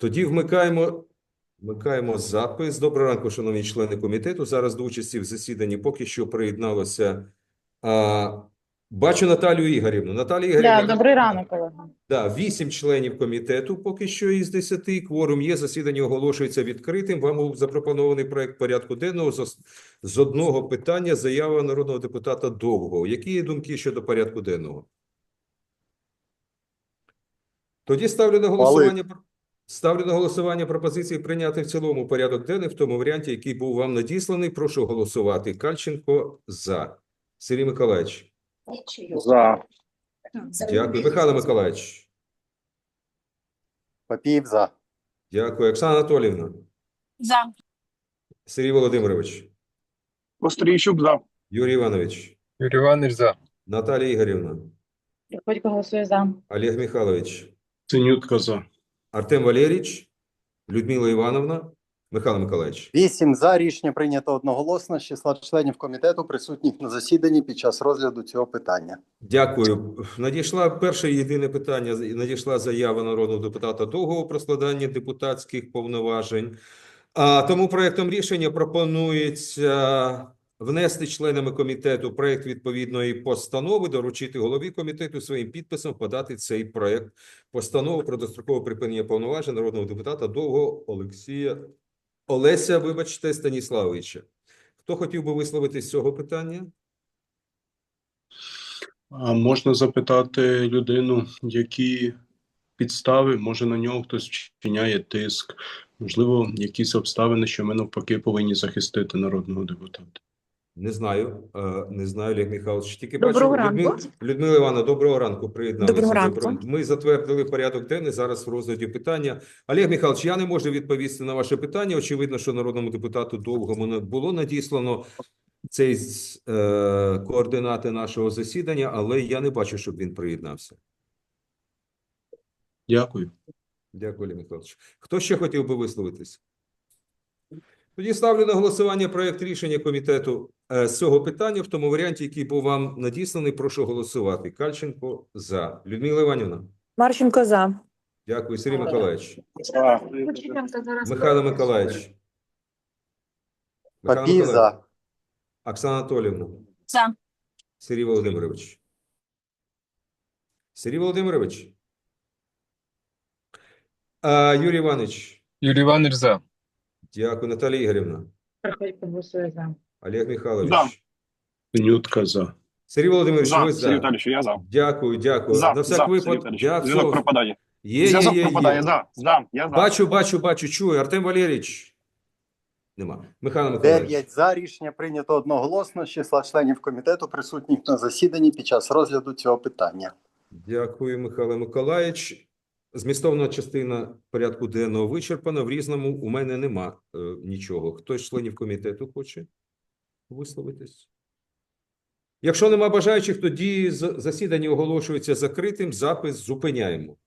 Тоді вмикаємо, вмикаємо запис. Доброго ранку, шановні члени комітету. Зараз до участі в засіданні поки що приєдналося. А, бачу Наталію Ігорівну. Наталія Ігорівна. Да, добрий ранок, колега. Да, вісім членів комітету поки що із десяти. Кворум є. Засідання оголошується відкритим. Вам був запропонований проект порядку денного з, з одного питання. Заява народного депутата Довгого. Які є думки щодо порядку денного? Тоді ставлю на голосування. пр- Ставлю на голосування пропозиції прийняти в цілому порядок денний в тому варіанті, який був вам надісланий. Прошу голосувати. Кальченко за. Сергій Миколаївич. За. Дякую. Михайло Миколаївич. Папіїв за. Дякую. Оксана Анатоліївна. За. Сергій Володимирович. Острійчук за. Юрій Іванович. Юрій Іванович за. Наталія Ігорівна. Приходько голосує за. Олег Михайлович. Синютка за. Артем Валерійович. Людмила Івановна. Михайло Миколаївич. Вісім за. Рішення прийнято одноголосно з числа членів комітету, присутніх на засіданні під час розгляду цього питання. Дякую. Надійшла перше єдине питання. Надійшла заява народного депутата Довгого про складання депутатських повноважень. А тому проектом рішення пропонується внести членами комітету проект відповідної постанови, доручити голові комітету своїм підписом подати цей проект постанови про дострокове припинення повноважень народного депутата Довгого Олексія Олеся, вибачте, Станіславовича. Хто хотів би висловитись з цього питання? А можна запитати людину, які підстави, може на нього хтось вчиняє тиск, можливо, якісь обставини, що ми навпаки повинні захистити народного депутата. Не знаю, е, не знаю, Олег Михайлович. Тільки Доброго бачу, Людмила, ранку. Людмила Івановна, доброго ранку. Приєдналися. Доброго до ранку. Ми затвердили порядок денний зараз в розгляді питання. Олег Михайлович, я не можу відповісти на ваше питання. Очевидно, що народному депутату довго не було надіслано цей е, координати нашого засідання, але я не бачу, щоб він приєднався. Дякую. Дякую, Олег Михайлович. Хто ще хотів би висловитись? Тоді ставлю на голосування проект рішення комітету з цього питання в тому варіанті, який був вам надісланий. Прошу голосувати. Кальченко за. Людмила Іванівна. Марченко за. Дякую. Сергій Миколаївич. Михайло Миколаївич. Михайло за. Оксана Анатолівна. За. Сергій Володимирович. Сергій Володимирович. А, Юрій Іванович. Юрій Іванович за. Дякую. Наталія Ігорівна. Приходько голосує за. Олег Михайлович. За. Синютка за. Сергій Володимирович, ви За. за. Сергій Віталійович, я за. Дякую, дякую. За. На всяк За. Сергій. Віталійович. Дякую. Зв'язок пропадає. Є, є, Зв'язок є, пропадає. є. За. За. Я за. Бачу, бачу, бачу, чую. Артем Валерійович. Нема. Михайло Миколаївич. Дев'ять за. Рішення прийнято одноголосно з числа членів комітету, присутніх на засіданні під час розгляду цього питання. Дякую, Михайло Миколаївич. Змістовна частина порядку денного вичерпана. В різному у мене нема е, нічого. Хтось з членів комітету хоче висловитись? Якщо нема бажаючих, тоді засідання оголошується закритим, запис зупиняємо.